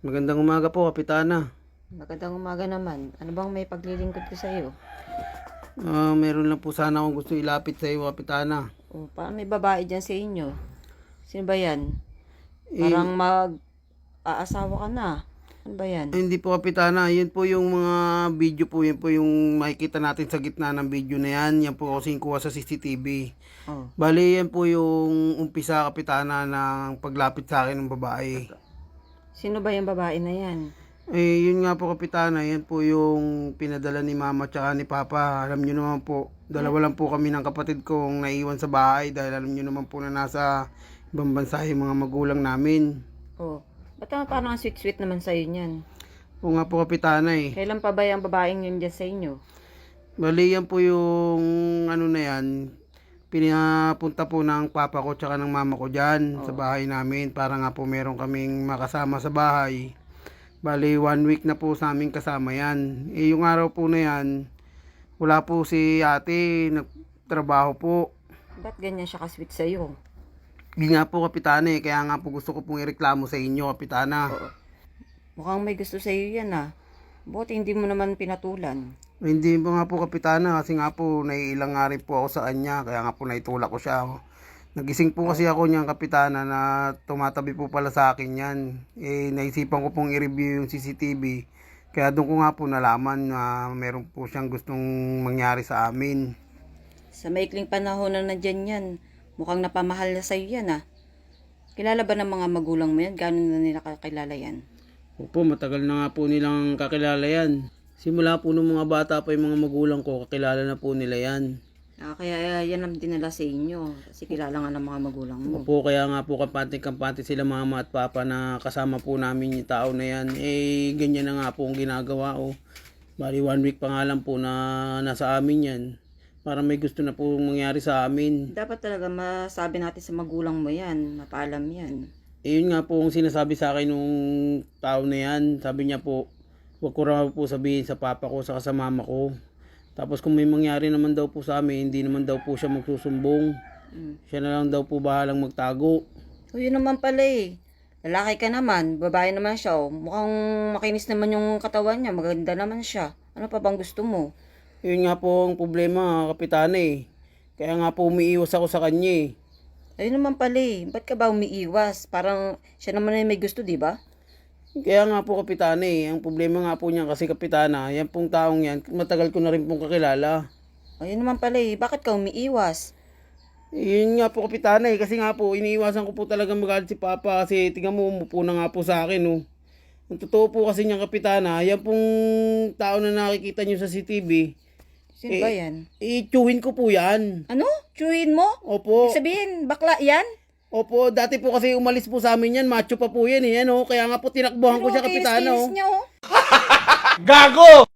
Magandang umaga po, Kapitana. Magandang umaga naman. Ano bang may paglilingkod ko sa iyo? Ah, meron lang po sana akong gusto ilapit sa iyo, Kapitana. O, parang may babae dyan sa inyo. Sino ba yan? Eh, Parang mag... Aasawa ka na. Ano ba yan? Hindi po, Kapitana. Yan po yung mga video po. Yan po yung makikita natin sa gitna ng video na yan. Yan po kasi kuha sa CCTV. Oh. Bali, yan po yung umpisa, Kapitana, ng paglapit sa akin ng babae. Sino ba yung babae na yan? Eh, yun nga po, Kapitana. Yan po yung pinadala ni Mama tsaka ni Papa. Alam nyo naman po, dalawa lang po kami ng kapatid kong naiwan sa bahay dahil alam nyo naman po na nasa ibang bansa yung mga magulang namin. Oh. Ba't naman parang ang sweet-sweet naman sa'yo niyan? O nga po, Kapitana eh. Kailan pa ba yung babaeng yun dyan sa inyo? Bali, yan po yung ano na yan. Pinapunta po ng papa ko tsaka ng mama ko dyan sa bahay namin para nga po meron kaming makasama sa bahay. Bali, one week na po sa amin kasama yan. Eh, yung araw po na yan, wala po si ate, nagtrabaho po. Ba't ganyan siya ka-sweet sa'yo? Hindi nga po, Kapitana eh. Kaya nga po gusto ko pong ireklamo sa inyo, Kapitana. Mukhang may gusto sa'yo yan ah. Buti hindi mo naman pinatulan. Hindi po nga po kapitana kasi nga po naiilang nga rin po ako sa kanya kaya nga po naitulak ko siya. oh. Nagising po kasi ako niyang kapitana na tumatabi po pala sa akin yan. Eh naisipan ko pong i-review yung CCTV kaya doon ko nga po nalaman na meron po siyang gustong mangyari sa amin. Sa maikling panahon na nandyan yan, mukhang napamahal na sa'yo yan ah. Kilala ba ng mga magulang mo yan? Gano'n na nila kakilala yan? Opo, matagal na nga po nilang kakilala yan. Simula po nung mga bata pa yung mga magulang ko, kakilala na po nila yan. Ah, kaya yan ang dinala sa inyo. Kasi kilala nga ng mga magulang mo. Opo, kaya nga po kampante-kampante sila mama at papa na kasama po namin yung tao na yan. Eh, ganyan na nga po ang ginagawa. Oh. Bali, one week pa nga lang po na nasa amin yan. Para may gusto na po mangyari sa amin. Dapat talaga masabi natin sa magulang mo yan. Mapaalam yan. Eh, yun nga po ang sinasabi sa akin nung tao na yan. Sabi niya po, huwag ko raw po sabihin sa papa ko sa sa mama ko. Tapos kung may mangyari naman daw po sa amin, hindi naman daw po siya magsusumbong. Mm. Siya na lang daw po bahalang magtago. O yun naman pala eh. Lalaki ka naman, babae naman siya. Oh. Mukhang makinis naman yung katawan niya, maganda naman siya. Ano pa bang gusto mo? Yun nga po ang problema, kapitana eh. Kaya nga po umiiwas ako sa kanya eh. Ayun naman pala eh. Ba't ka ba umiiwas? Parang siya naman ay may gusto, di ba? Kaya nga po kapitana eh. Ang problema nga po niyan kasi kapitana, yan pong taong yan, matagal ko na rin pong kakilala. Ayun naman pala eh. Bakit ka umiiwas? Yun nga po kapitana eh. Kasi nga po, iniiwasan ko po talaga magalit si Papa kasi tingnan mo, umupo na nga po sa akin oh. Ang totoo po kasi niyang kapitana, yan pong tao na nakikita niyo sa CCTV, Sino ba yan? itsuhin ko po yan. Ano? Chewin mo? Opo. Sabihin, bakla yan? Opo, dati po kasi umalis po sa amin yan, macho pa po yan eh, ano, kaya nga po tinakbuhan ko siya Pero kapitana oh. kinis niya, oh. Gago!